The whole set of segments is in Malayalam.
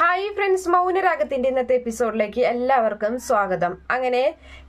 ถ้า ഹായ് ഫ്രണ്ട്സ് മൗനരാഗത്തിന്റെ ഇന്നത്തെ എപ്പിസോഡിലേക്ക് എല്ലാവർക്കും സ്വാഗതം. അങ്ങനെ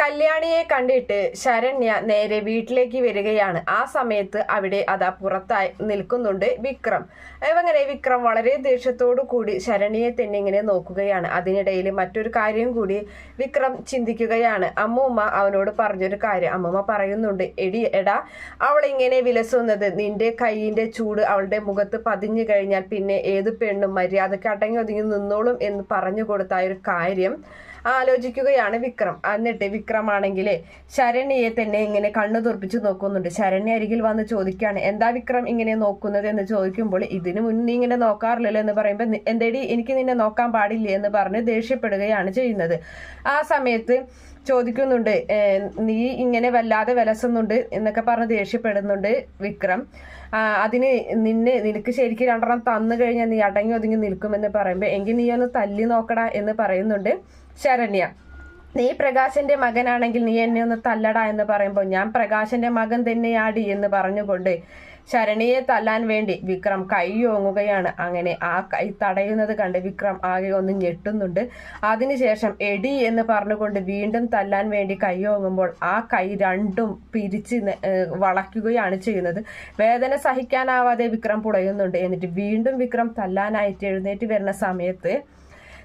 കല്യാണിയെ കണ്ടിട്ട് ശരണ്യ നേരെ വീട്ടിലേക്ക് വരികയാണ്. ആ സമയത്ത് അവിടെ അതാ പുറത്തായി നിൽക്കുന്നുണ്ട് വിക്രം. അങ്ങനെ വിക്രം വളരെ ദേഷ്യത്തോടു കൂടി ശരണ്യെ തന്നെ ഇങ്ങനെ നോക്കുകയാണ്. അതിനിടയിൽ മറ്റൊരു കാര്യം കൂടി വിക്രം ചിന്തിക്കുകയാണ്. അമ്മൂമ്മ അവനോട് പറഞ്ഞൊരു കാര്യം. അമ്മൂമ്മ പറയുന്നുണ്ട് എടി എടാ അവളിങ്ങനെ വിലസുന്നത് നിന്റെ കൈയിന്റെ ചൂട് അവളുടെ മുഖത്ത് പതിഞ്ഞു കഴിഞ്ഞാൽ പിന്നെ ഏത് പെണ്ണും മര്യാദയ്ക്ക് അടങ്ങി ഒതുങ്ങി നിന്നോളും എന്ന് പറഞ്ഞു കൊടുത്ത ഒരു കാര്യം ആലോചിക്കുകയാണ് വിക്രം. എന്നിട്ട് വിക്രമാണെങ്കിലേ ശരണ്യയെ തന്നെ ഇങ്ങനെ കണ്ണു തുറപ്പിച്ച് നോക്കുന്നുണ്ട്. ശരണ്യ അരികിൽ വന്ന് ചോദിക്കുകയാണ് എന്താ വിക്രം ഇങ്ങനെ നോക്കുന്നത്? എന്ന് ചോദിക്കുമ്പോൾ ഇതിനു മുന്നേ ഇങ്ങനെ നോക്കാറില്ലല്ലോ എന്ന് പറയുമ്പോൾ എന്തേടി എനിക്ക് നിന്നെ നോക്കാൻ പാടില്ലേ? എന്ന് പറഞ്ഞ് ദേഷ്യപ്പെടുകയാണ് ചെയ്യുന്നത്. ആ സമയത്ത് ചോദിക്കുന്നുണ്ട് നീ ഇങ്ങനെ വല്ലാതെ വിലസുന്നുണ്ട് എന്നൊക്കെ പറഞ്ഞ് ദേഷ്യപ്പെടുന്നുണ്ട് വിക്രം. അതിന് നിന്നെ നിനക്ക് ശരിക്കും രണ്ടെണ്ണം തന്നു കഴിഞ്ഞാൽ നീ അടങ്ങി ഒതുങ്ങി നിൽക്കുമെന്ന് പറയുമ്പോൾ എങ്കിൽ നീ ഒന്ന് തല്ലി നോക്കടാ എന്ന് പറയുന്നുണ്ട് ശരണ്യ. നീ പ്രകാശന്റെ മകനാണെങ്കിൽ നീ എന്നെ ഒന്ന് തല്ലടാ എന്ന് പറയുമ്പോൾ ഞാൻ പ്രകാശന്റെ മകൻ തന്നെയാടി എന്ന് പറഞ്ഞുകൊണ്ട് ശരണിയെ തല്ലാൻ വേണ്ടി വിക്രം കൈ ഓങ്ങുകയാണ്. അങ്ങനെ ആ കൈ തടയുന്നത് കണ്ട് വിക്രം ആകെ ഒന്ന് ഞെട്ടുന്നുണ്ട്. അതിനുശേഷം എടി എന്ന് പറഞ്ഞുകൊണ്ട് വീണ്ടും തല്ലാൻ വേണ്ടി കൈ ഓങ്ങുമ്പോൾ ആ കൈ രണ്ടും പിരിച്ച് വളയ്ക്കുകയാണ് ചെയ്യുന്നത്. വേദന സഹിക്കാനാവാതെ വിക്രം പുടയുന്നുണ്ട്. എന്നിട്ട് വീണ്ടും വിക്രം തല്ലാനായിട്ട് എഴുന്നേറ്റ് വരുന്ന സമയത്ത്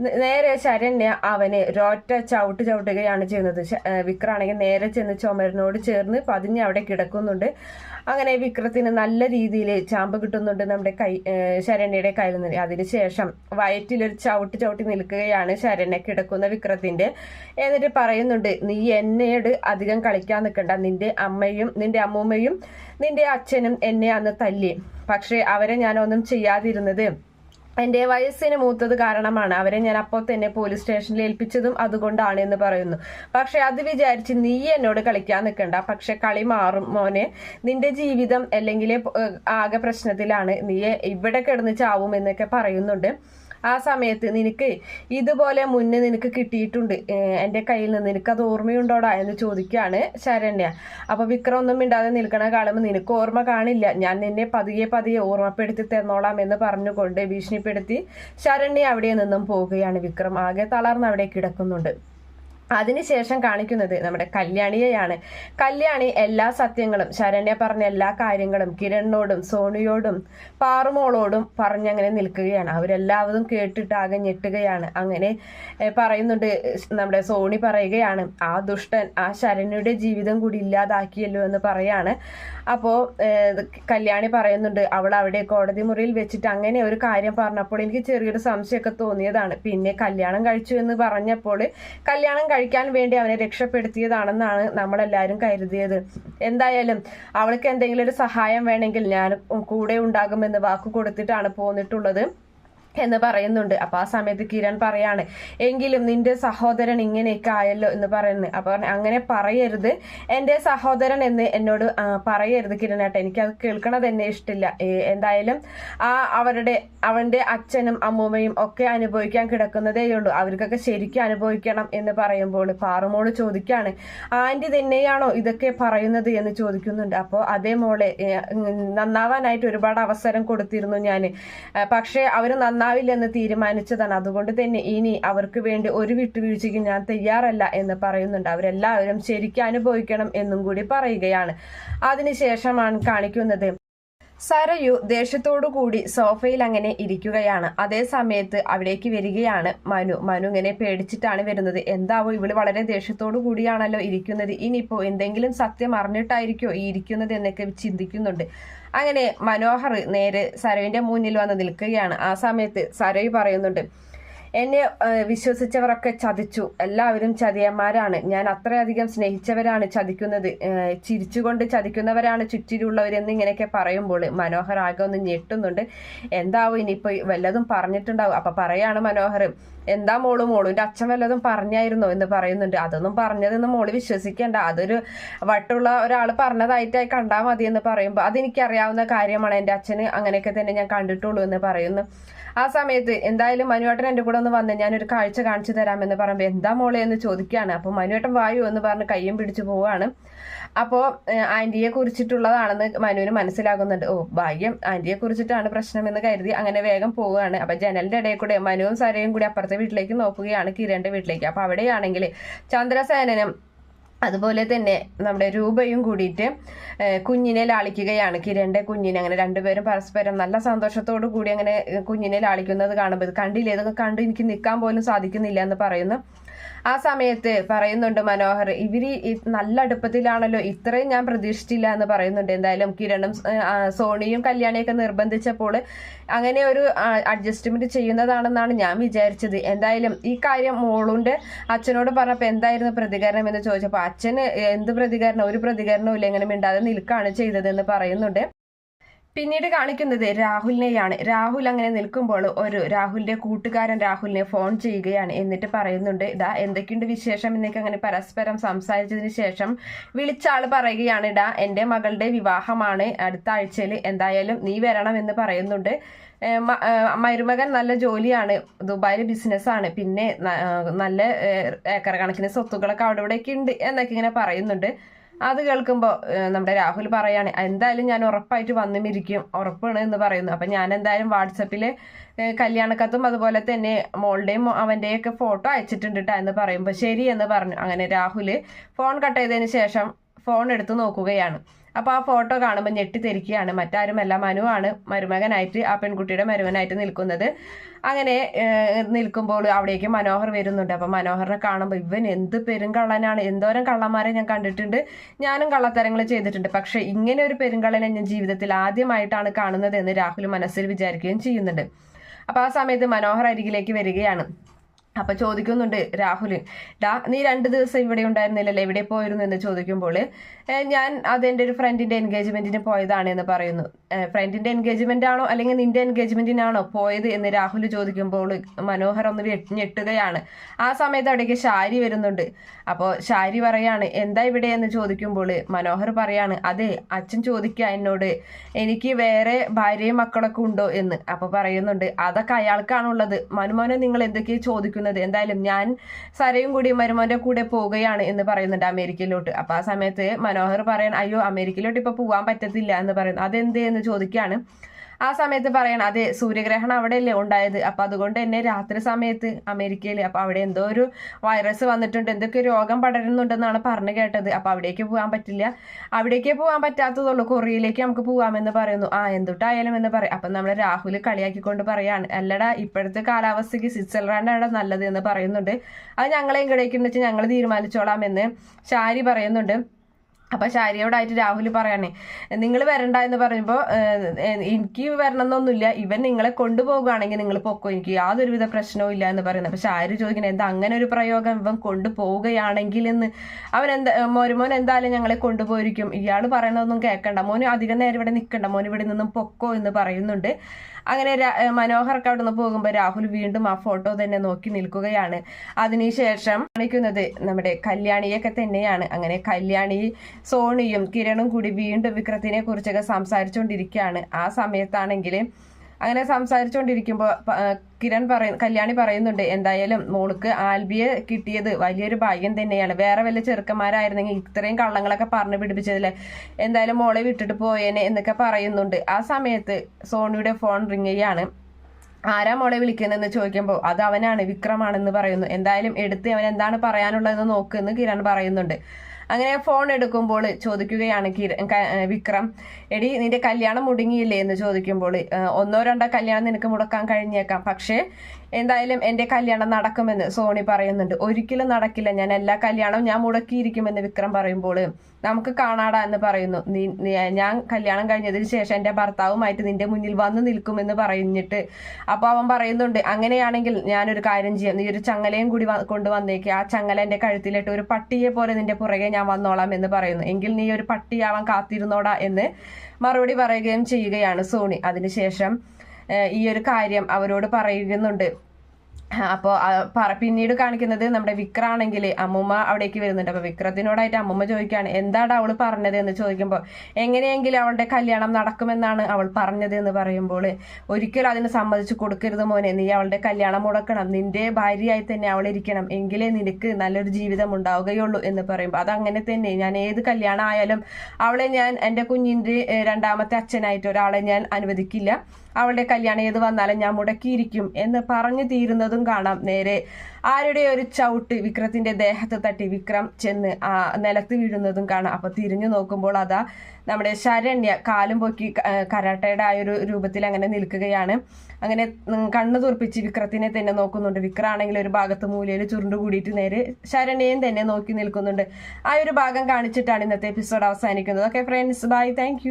നേരെ ശരണ്യ അവനെ ഒരൊറ്റ ചവിട്ട് ചവിട്ടുകയാണ് ചെയ്യുന്നത്. വിക്രാണെങ്കിൽ നേരെ ചെന്ന് ചുമരനോട് ചേർന്ന് പതിഞ്ഞ് അവിടെ കിടക്കുന്നുണ്ട്. അങ്ങനെ വിക്രത്തിന് നല്ല രീതിയിൽ ചാമ്പ് കിട്ടുന്നുണ്ട് നമ്മുടെ കൈ ശരണ്യയുടെ കയ്യിൽ നിന്ന്. അതിനുശേഷം വയറ്റിലൊരു ചവിട്ട് ചവിട്ടി നിൽക്കുകയാണ് ശരണ്യ കിടക്കുന്ന വിക്രത്തിന്റെ എന്നിട്ട് പറയുന്നുണ്ട് നീ എന്നോട് അധികം കളിക്കാൻ നിൽക്കണ്ട. നിന്റെ അമ്മയും നിന്റെ അമ്മൂമ്മയും നിന്റെ അച്ഛനും എന്നെ അന്ന് തല്ലി. പക്ഷേ അവരെ ഞാനൊന്നും ചെയ്യാതിരുന്നത്. എന്റെ വയസ്സിന് മൂത്തത് കാരണമാണ്. അവരെ ഞാൻ അപ്പോൾ തന്നെ പോലീസ് സ്റ്റേഷനിൽ ഏൽപ്പിച്ചതും അതുകൊണ്ടാണ് എന്ന് പറയുന്നു. പക്ഷെ അത് വിചാരിച്ച് നീ എന്നോട് കളിക്കാൻ നിൽക്കണ്ട. പക്ഷെ കളി മാറും മോനെ. നിന്റെ ജീവിതം അല്ലെങ്കിൽ ആകെ പ്രശ്നത്തിലാണ്. നീ ഇവിടെ കിടന്ന് ചാവും എന്നൊക്കെ പറയുന്നുണ്ട്. ആ സമയത്ത് നിനക്ക് ഇതുപോലെ മുന്നേ നിനക്ക് കിട്ടിയിട്ടുണ്ട്. എന്റെ കയ്യിൽ നിന്ന് നിനക്കത് ഓർമ്മയുണ്ടോടാ എന്ന് ചോദിക്കുകയാണ് ശരണ്യ. അപ്പോൾ വിക്രം ഒന്നും മിണ്ടാതെ നിൽക്കണ കാണുമ്പോൾ നിനക്ക് ഓർമ്മ കാണില്ല. ഞാൻ നിന്നെ പതിയെ പതിയെ ഓർമ്മപ്പെടുത്തി തന്നോളാം എന്ന് പറഞ്ഞുകൊണ്ട് ഭീഷണിപ്പെടുത്തി ശരണ്യ അവിടെ നിന്നും പോവുകയാണ്. വിക്രം ആകെ തളർന്ന് അവിടെ കിടക്കുന്നുണ്ട്. അതിനുശേഷം കാണിക്കുന്നത് നമ്മുടെ കല്യാണിയെയാണ്. കല്യാണി എല്ലാ സത്യങ്ങളും ശരണ്യ പറഞ്ഞ എല്ലാ കാര്യങ്ങളും കിരണിനോടും സോണിയോടും പാറുമോളോടും പറഞ്ഞങ്ങനെ നിൽക്കുകയാണ്. അവരെല്ലാവരും കേട്ടിട്ട് ആകെ ഞെട്ടുകയാണ്. അങ്ങനെ പറയുന്നുണ്ട് നമ്മുടെ സോണി പറയുകയാണ് ആ ദുഷ്ടൻ ആ ശരണ്യയുടെ ജീവിതം കൂടി ഇല്ലാതാക്കിയല്ലോ എന്ന് പറയാണ്. അപ്പോൾ കല്യാണി പറയുന്നുണ്ട് അവൾ അവിടെ കോടതി മുറിയിൽ വെച്ചിട്ട് അങ്ങനെ ഒരു കാര്യം പറഞ്ഞപ്പോൾ എനിക്ക് ചെറിയൊരു സംശയമൊക്കെ തോന്നിയതാണ്. പിന്നെ കല്യാണം കഴിച്ചു എന്ന് പറഞ്ഞപ്പോൾ കല്യാണം കഴിക്കാൻ വേണ്ടി അവനെ രക്ഷപ്പെടുത്തിയതാണെന്നാണ് നമ്മളെല്ലാവരും കരുതിയത്. എന്തായാലും അവൾക്ക് എന്തെങ്കിലും ഒരു സഹായം വേണമെങ്കിൽ ഞാൻ കൂടെ ഉണ്ടാകുമെന്ന് വാക്ക് കൊടുത്തിട്ടാണ് പോന്നിട്ടുള്ളത്. എന്ന് പറയുന്നുണ്ട്. അപ്പൊ ആ സമയത്ത് കിരൺ പറയാണ് എങ്കിലും നിന്റെ സഹോദരൻ ഇങ്ങനെയൊക്കെ ആയല്ലോ എന്ന് പറയുന്നു അപ്പൊ അങ്ങനെ പറയരുത്. എന്റെ സഹോദരൻ എന്ന് എന്നോട് പറയരുത് കിരണേട്ട. എനിക്ക് അത് കേൾക്കണത് തന്നെ ഇഷ്ടമില്ല. എന്തായാലും ആ അവരുടെ അവന്റെ അച്ഛനും അമ്മൂമ്മയും ഒക്കെ അനുഭവിക്കാൻ കിടക്കുന്നതേ ഉള്ളൂ. അവർക്കൊക്കെ ശരിക്കും അനുഭവിക്കണം എന്ന് പറയുമ്പോൾ പാറുമോൾ ചോദിക്കാണ് ആന്റി തന്നെയാണോ ഇതൊക്കെ പറയുന്നത്? എന്ന് ചോദിക്കുന്നുണ്ട്. അപ്പോൾ അതേ മോളെ നന്നാവാനായിട്ട് ഒരുപാട് അവസരം കൊടുത്തിരുന്നു ഞാൻ പക്ഷേ അവർ നന്നാവില്ലെന്ന് തീരുമാനിച്ചതാണ്. അതുകൊണ്ട് തന്നെ ഇനി അവർക്ക് വേണ്ടി ഒരു വിട്ടുവീഴ്ചയ്ക്ക് ഞാൻ തയ്യാറല്ല എന്ന് പറയുന്നുണ്ട്. അവരെല്ലാവരും ശരിക്കും അനുഭവിക്കണം എന്നും കൂടി പറയുകയാണ്. അതിനുശേഷമാണ് കാണിക്കുന്നത്. സരയു ദേഷ്യത്തോടു കൂടി സോഫയിൽ അങ്ങനെ ഇരിക്കുകയാണ്. അതേ സമയത്ത് അവിടേക്ക് വരികയാണ് മനു. മനു ഇങ്ങനെ പേടിച്ചിട്ടാണ് വരുന്നത്. എന്താവോ ഇവൾ വളരെ ദേഷ്യത്തോടു കൂടിയാണല്ലോ ഇരിക്കുന്നത്. ഇനിയിപ്പോ എന്തെങ്കിലും സത്യം അറിഞ്ഞിട്ടായിരിക്കോ ഈ ഇരിക്കുന്നത് എന്നൊക്കെ ചിന്തിക്കുന്നുണ്ട്. അങ്ങനെ മനോഹർ നേരെ സരയുവിന്റെ മുന്നിൽ വന്ന് നിൽക്കുകയാണ്. ആ സമയത്ത് സരയു പറയുന്നുണ്ട് എന്നെ വിശ്വസിച്ചവരൊക്കെ ചതിച്ചു. എല്ലാവരും ചതിയന്മാരാണ്. ഞാൻ അത്രയധികം സ്നേഹിച്ചവരാണ് ചതിക്കുന്നത്. ചിരിച്ചുകൊണ്ട് ചതിക്കുന്നവരാണ് ചുറ്റിലുള്ളവരെന്ന് ഇങ്ങനെയൊക്കെ പറയുമ്പോൾ മനോഹർ ആകെ ഒന്ന് ഞെട്ടുന്നുണ്ട്. എന്താവും ഇനിയിപ്പോൾ വല്ലതും പറഞ്ഞിട്ടുണ്ടാവും. അപ്പം പറയാണ് മനോഹർ എന്താ മോൾ? മോളുവിന്റെ അച്ഛൻ വല്ലതും പറഞ്ഞായിരുന്നോ എന്ന് പറയുന്നുണ്ട്. അതൊന്നും പറഞ്ഞതെന്ന് മോൾ വിശ്വസിക്കേണ്ട. അതൊരു വട്ടുള്ള ഒരാൾ പറഞ്ഞതായിട്ടായി കണ്ടാൽ മതി എന്ന് പറയുമ്പോൾ അതെനിക്കറിയാവുന്ന കാര്യമാണ് എന്റെ അച്ഛന്. അങ്ങനെയൊക്കെ തന്നെ ഞാൻ കണ്ടിട്ടുള്ളൂ എന്ന് പറയുന്നു. ആ സമയത്ത് എന്തായാലും മനുവേട്ടൻ എന്റെ കൂടെ ഒന്ന് വന്ന് ഞാനൊരു കാഴ്ച കാണിച്ചു തരാമെന്ന് പറയുമ്പോൾ എന്താ മോളെ എന്ന് ചോദിക്കുകയാണ്. അപ്പോൾ മനുവേട്ടൻ വായു എന്ന് പറഞ്ഞ് കയ്യും പിടിച്ചു പോവുകയാണ്. അപ്പോൾ ആന്റിയെ കുറിച്ചിട്ടുള്ളതാണെന്ന് മനുവിന് മനസ്സിലാകുന്നുണ്ട്. ഓ ഭാഗ്യം. ആന്റിയെ കുറിച്ചിട്ടാണ് പ്രശ്നമെന്ന് കരുതി അങ്ങനെ വേഗം പോവുകയാണ്. അപ്പോൾ ജനലിന്റെ ഇടയിൽ കൂടെ മനുവും സരയും കൂടി അപ്പുറത്തെ വീട്ടിലേക്ക് നോക്കുകയാണ് കിരണിന്റെ വീട്ടിലേക്ക്. അപ്പോൾ അവിടെയാണെങ്കിൽ ചന്ദ്രസേനനും അതുപോലെ തന്നെ നമ്മുടെ രൂപയും കൂടിയിട്ട് കുഞ്ഞിനെ ലാളിക്കുകയാണ്. കിരണിന്റെ കുഞ്ഞിനെ അങ്ങനെ രണ്ടുപേരും പരസ്പരം നല്ല സന്തോഷത്തോടു കൂടി അങ്ങനെ കുഞ്ഞിനെ ലാളിക്കുന്നത് കാണുമ്പോൾ കണ്ടില്ലേ? ഇതൊക്കെ കണ്ട് എനിക്ക് നിൽക്കാൻ പോലും സാധിക്കുന്നില്ല എന്ന് പറയുന്നു. ആ സമയത്ത് പറയുന്നുണ്ട് മനോഹർ ഇവർ ഈ നല്ല അടുപ്പത്തിലാണല്ലോ ഇത്രയും ഞാൻ പ്രതീക്ഷിച്ചില്ല എന്ന് പറയുന്നുണ്ട്. എന്തായാലും കിരണും സോണിയും കല്യാണിയൊക്കെ നിർബന്ധിച്ചപ്പോൾ അങ്ങനെ ഒരു അഡ്ജസ്റ്റ്മെന്റ് ചെയ്യുന്നതാണെന്നാണ് ഞാൻ വിചാരിച്ചത്. എന്തായാലും ഈ കാര്യം മോളുണ്ട് അച്ഛനോട് പറഞ്ഞപ്പോൾ എന്തായിരുന്നു പ്രതികരണം എന്ന് ചോദിച്ചപ്പോൾ അച്ഛന് എന്ത് പ്രതികരണം? ഒരു പ്രതികരണവും ഇല്ല ഇങ്ങനെ മിണ്ടാതെ നിൽക്കുകയാണ് ചെയ്തതെന്ന് പറയുന്നുണ്ട്. പിന്നീട് കാണിക്കുന്നത് രാഹുലിനെയാണ്. രാഹുൽ അങ്ങനെ നിൽക്കുമ്പോൾ ഒരു രാഹുലിന്റെ കൂട്ടുകാരൻ രാഹുലിനെ ഫോൺ ചെയ്യുകയാണ്. എന്നിട്ട് പറയുന്നുണ്ട് ഇതാ എന്തൊക്കെയുണ്ട് വിശേഷം? എന്നൊക്കെ അങ്ങനെ പരസ്പരം സംസാരിച്ചതിന് ശേഷം വിളിച്ച ആൾ പറയുകയാണ് ഇടാ എന്റെ മകളുടെ വിവാഹമാണ് അടുത്ത ആഴ്ചയിൽ എന്തായാലും നീ വരണം എന്ന് പറയുന്നുണ്ട്. മരുമകൻ നല്ല ജോലിയാണ് ദുബായിൽ ബിസിനസ്സാണ് പിന്നെ നല്ല ഏക്കർ കണക്കിന് സ്വത്തുക്കളൊക്കെ അവിടെ ഇവിടെയൊക്കെ ഉണ്ട് എന്നൊക്കെ ഇങ്ങനെ പറയുന്നുണ്ട്. അത് കേൾക്കുമ്പോൾ നമ്മുടെ രാഹുൽ പറയാണ് എന്തായാലും ഞാൻ ഉറപ്പായിട്ട് വന്നുമിരിക്കും ഉറപ്പാണ് എന്ന് പറയുന്നു. അപ്പം ഞാൻ എന്തായാലും വാട്സപ്പിൽ കല്യാണക്കത്തും അതുപോലെ തന്നെ മോളുടെയും അവന്റെയും ഒക്കെ ഫോട്ടോ അയച്ചിട്ടുണ്ട് കേട്ടോ എന്ന് പറയുമ്പോൾ ശരി എന്ന് പറഞ്ഞു. അങ്ങനെ രാഹുൽ ഫോൺ കട്ട് ചെയ്തതിന് ശേഷം ഫോൺ എടുത്ത് നോക്കുകയാണ്. അപ്പോൾ ആ ഫോട്ടോ കാണുമ്പോൾ ഞെട്ടിത്തെരിക്കുകയാണ്. മറ്റാരുമല്ല മനുവാണ് മരുമകനായിട്ട് ആ പെൺകുട്ടിയുടെ മരുമനായിട്ട് നിൽക്കുന്നത്. അങ്ങനെ നിൽക്കുമ്പോൾ അവിടേക്ക് മനോഹർ വരുന്നുണ്ട്. അപ്പം മനോഹറിനെ കാണുമ്പോൾ ഇവൻ എന്ത് പെരുങ്കള്ളനാണ്. എന്തോരം കള്ളന്മാരെ ഞാൻ കണ്ടിട്ടുണ്ട്. ഞാനും കള്ളത്തരങ്ങൾ ചെയ്തിട്ടുണ്ട്. പക്ഷേ ഇങ്ങനെ ഒരു പെരുങ്കള്ളനെ ഞാൻ ജീവിതത്തിൽ ആദ്യമായിട്ടാണ് കാണുന്നത് എന്ന് രാഹുൽ മനസ്സിൽ വിചാരിക്കുകയും ചെയ്യുന്നുണ്ട്. അപ്പോൾ ആ സമയത്ത് മനോഹർ അരികിലേക്ക് വരികയാണ്. അപ്പൊ ചോദിക്കുന്നുണ്ട് രാഹുൽ ഡാ നീ രണ്ട് ദിവസം ഇവിടെ ഉണ്ടായിരുന്നില്ലല്ലോ? എവിടെ പോയിരുന്നു? എന്ന് ചോദിക്കുമ്പോൾ "ഏഹ്, ഞാൻ അതെന്റെ ഒരു ഫ്രണ്ടിന്റെ എൻഗേജ്മെന്റിന് പോയതാണ് എന്ന് പറയുന്നു. ഫ്രണ്ടിന്റെ എൻഗേജ്മെന്റ് ആണോ അല്ലെങ്കിൽ നിന്റെ എൻഗേജ്മെന്റിനാണോ പോയത് എന്ന് രാഹുൽ ചോദിക്കുമ്പോൾ മനോഹർ ഒന്ന് ഞെട്ടുകയാണ്. ആ സമയത്ത് അവിടേക്ക് ഷാരി വരുന്നുണ്ട്. അപ്പോൾ ഷാരി പറയാണ് എന്താ ഇവിടെ? എന്ന് ചോദിക്കുമ്പോൾ മനോഹർ പറയാണ് അതെ അച്ഛൻ ചോദിക്കുക എന്നോട് എനിക്ക് വേറെ ഭാര്യയും മക്കളൊക്കെ ഉണ്ടോ? എന്ന്. അപ്പോൾ പറയുന്നുണ്ട് അതൊക്കെ അയാൾക്കാണുള്ളത്. മനുമോനെ നിങ്ങൾ എന്തൊക്കെയാണ് ചോദിക്കുന്നത്? എന്തായാലും ഞാൻ സരയും കൂടി മരുമോന്റെ കൂടെ പോവുകയാണ് എന്ന് പറയുന്നുണ്ട് അമേരിക്കയിലോട്ട്. അപ്പൊ ആ സമയത്ത് മനോഹർ പറയാൻ അയ്യോ അമേരിക്കയിലോട്ട് ഇപ്പൊ പോവാൻ പറ്റത്തില്ല എന്ന് പറയുന്നു. അതെന്ത് എന്ന് ചോദിക്കുകയാണ്. ആ സമയത്ത് പറയണം അതെ സൂര്യഗ്രഹണം അവിടെയല്ലേ ഉണ്ടായത്. അപ്പൊ അതുകൊണ്ട് തന്നെ രാത്രി സമയത്ത് അമേരിക്കയിൽ അപ്പൊ അവിടെ എന്തോ ഒരു വൈറസ് വന്നിട്ടുണ്ട് എന്തൊക്കെ രോഗം പടരുന്നുണ്ടെന്നാണ് പറഞ്ഞു കേട്ടത്. അപ്പൊ അവിടേക്ക് പോകാൻ പറ്റില്ല. അവിടേക്ക് പോകാൻ പറ്റാത്തതുള്ളൂ. കൊറിയയിലേക്ക് നമുക്ക് പോകാമെന്ന് പറയുന്നു. ആ എന്തുട്ടായാലും എന്ന് പറയും. അപ്പൊ നമ്മളെ രാഹുൽ കളിയാക്കിക്കൊണ്ട് പറയാണ് അല്ലടാ ഇപ്പോഴത്തെ കാലാവസ്ഥയ്ക്ക് സ്വിറ്റ്സർലാൻഡാണ് നല്ലത് എന്ന് പറയുന്നുണ്ട്. അത് ഞങ്ങളെയും കിടയ്ക്കുന്ന വെച്ചാൽ ഞങ്ങൾ തീരുമാനിച്ചോളാം എന്ന് ഷാരി പറയുന്നുണ്ട്. അപ്പൊ ശാരിയോടായിട്ട് രാഹുൽ പറയണേ നിങ്ങൾ വരണ്ട എന്ന് പറയുമ്പോൾ എനിക്ക് വരണമെന്നൊന്നുമില്ല. ഇവൻ നിങ്ങളെ കൊണ്ടുപോകുകയാണെങ്കിൽ നിങ്ങൾ പൊക്കോ. എനിക്ക് യാതൊരുവിധ പ്രശ്നവും ഇല്ല എന്ന് പറയുന്നത്. അപ്പൊ ശാരി ചോദിക്കുന്നത് എന്താ അങ്ങനെ ഒരു പ്രയോഗം ഇവൻ കൊണ്ടുപോവുകയാണെങ്കിൽ എന്ന്? അവൻ എന്താ മോരുമോൻ എന്തായാലും ഞങ്ങളെ കൊണ്ടുപോയിരിക്കും. ഇയാൾ പറയണതൊന്നും കേൾക്കണ്ട മോന് അധികം നേരം ഇവിടെ നിൽക്കണ്ട മോൻ ഇവിടെ നിന്നും പൊക്കോ എന്ന് പറയുന്നുണ്ട്. അങ്ങനെ മനോഹർക്ക് അവിടെ നിന്ന് പോകുമ്പോൾ രാഹുൽ വീണ്ടും ആ ഫോട്ടോ തന്നെ നോക്കി നിൽക്കുകയാണ്. അതിനുശേഷം കാണിക്കുന്നത് നമ്മുടെ കല്യാണിയൊക്കെ തന്നെയാണ്. അങ്ങനെ കല്യാണി സോണിയും കിരണും കൂടി വീണ്ടും വിക്രത്തിനെ കുറിച്ചൊക്കെ സംസാരിച്ചുകൊണ്ടിരിക്കുകയാണ് ആ സമയത്താണെങ്കിൽ അങ്ങനെ സംസാരിച്ചുകൊണ്ടിരിക്കുമ്പോൾ കിരൺ പറയ കല്യാണി പറയുന്നുണ്ട് എന്തായാലും മോൾക്ക് ആൽബിയെ കിട്ടിയത് വലിയൊരു ഭാഗ്യം തന്നെയാണ്. വേറെ വല്ല ചെറുക്കന്മാരായിരുന്നെങ്കിൽ ഇത്രയും കള്ളങ്ങളൊക്കെ പറഞ്ഞു പിടിപ്പിച്ചതില്ലേ എന്തായാലും മോളെ വിട്ടിട്ട് പോയേനെ എന്നൊക്കെ പറയുന്നുണ്ട്. ആ സമയത്ത് സോണിയുടെ ഫോൺ റിങ് ചെയ്യാണ്. ആരാ മോളെ വിളിക്കുന്നതെന്ന് ചോദിക്കുമ്പോൾ അത് അവനാണ് വിക്രമാണെന്ന് പറയുന്നു. എന്തായാലും എടുത്ത് അവൻ എന്താണ് പറയാനുള്ളതെന്ന് നോക്കുമെന്ന് കിരൺ പറയുന്നുണ്ട്. അങ്ങനെ ഫോൺ എടുക്കുമ്പോൾ ചോദിക്കുകയാണ് കിര വിക്രം എടി നിന്റെ കല്യാണം മുടങ്ങിയില്ലേ? എന്ന് ചോദിക്കുമ്പോൾ ഒന്നോ രണ്ടോ കല്യാണം നിനക്ക് മുടക്കാൻ കഴിഞ്ഞേക്കാം. പക്ഷേ എന്തായാലും എന്റെ കല്യാണം നടക്കുമെന്ന് സോണി പറയുന്നുണ്ട്. ഒരിക്കലും നടക്കില്ല. ഞാൻ എല്ലാ കല്യാണവും ഞാൻ മുടക്കിയിരിക്കുമെന്ന് വിക്രം പറയുമ്പോൾ നമുക്ക് കാണാടാ എന്ന് പറയുന്നു. ഞാൻ കല്യാണം കഴിഞ്ഞതിന് ശേഷം എന്റെ ഭർത്താവുമായിട്ട് നിന്റെ മുന്നിൽ വന്നു നിൽക്കുമെന്ന് പറഞ്ഞിട്ട് അപ്പോൾ അവൻ പറയുന്നുണ്ട് അങ്ങനെയാണെങ്കിൽ ഞാനൊരു കാര്യം ചെയ്യാം. നീ ഒരു ചങ്ങലയും കൂടി കൊണ്ടുവന്നേക്ക് ആ ചങ്ങല എന്റെ കഴുത്തിലിട്ട് ഒരു പട്ടിയെ പോലെ നിന്റെ പുറകെ ഞാൻ വന്നോളാം എന്ന് പറയുന്നു. എങ്കിൽ നീ ഒരു പട്ടിയാവാൻ കാത്തിരുന്നോടാ എന്ന് മറുപടി പറയുകയും ചെയ്യുകയാണ് സോണി. അതിനുശേഷം ഈ ഒരു കാര്യം അവരോട് പറയുന്നുണ്ട് അപ്പോൾ പിന്നീട് കാണിക്കുന്നത് നമ്മുടെ വിക്രാണെങ്കിൽ അമ്മൂമ്മ അവിടേക്ക് വരുന്നുണ്ട്. അപ്പോൾ വിക്രത്തിനോടായിട്ട് അമ്മൂമ്മ ചോദിക്കുകയാണ് എന്താണ് അവൾ പറഞ്ഞത്? എന്ന് ചോദിക്കുമ്പോൾ എങ്ങനെയെങ്കിലും അവളുടെ കല്യാണം നടക്കുമെന്നാണ് അവൾ പറഞ്ഞത് എന്ന് പറയുമ്പോൾ ഒരിക്കലും അതിന് സമ്മതിച്ചു കൊടുക്കരുത് മോനെ. നീ അവളുടെ കല്യാണം മുടക്കണം. നിന്റെ ഭാര്യയായി തന്നെ അവൾ ഇരിക്കണം. എങ്കിലേ നിനക്ക് നല്ലൊരു ജീവിതം ഉണ്ടാവുകയുള്ളൂ എന്ന് പറയുമ്പോൾ അതങ്ങനെ തന്നെ. ഞാൻ ഏത് കല്യാണം ആയാലും അവളെ ഞാൻ എന്റെ കുഞ്ഞിന്റെ രണ്ടാമത്തെ അച്ഛനായിട്ട് ഒരാളെ ഞാൻ അനുവദിക്കില്ല. അവളുടെ കല്യാണം ഏത് വന്നാലും ഞാൻ മുടക്കിയിരിക്കും എന്ന് പറഞ്ഞു തീരുന്നതും കാണാം. നേരെ ആരുടെ ഒരു ചവിട്ട് വിക്രത്തിന്റെ ദേഹത്ത് തട്ടി വിക്രം ചെന്ന് ആ നിലത്ത് വീഴുന്നതും കാണാം. അപ്പൊ തിരിഞ്ഞു നോക്കുമ്പോൾ അതാ നമ്മുടെ ശരണ്യ കാലും പൊക്കി കരാട്ടയുടെ ആ ഒരു രൂപത്തിൽ അങ്ങനെ നിൽക്കുകയാണ്. അങ്ങനെ കണ്ണു തുറപ്പിച്ച് വിക്രത്തിനെ തന്നെ നോക്കുന്നുണ്ട്. വിക്രാണെങ്കിൽ ഒരു ഭാഗത്ത് മൂലയിൽ ചുരുണ്ടു കൂടിയിട്ട് നേരെ ശരണ്യയും തന്നെ നോക്കി നിൽക്കുന്നുണ്ട്. ആ ഒരു ഭാഗം കാണിച്ചിട്ടാണ് ഇന്നത്തെ എപ്പിസോഡ് അവസാനിക്കുന്നത്. Okay friends bye thank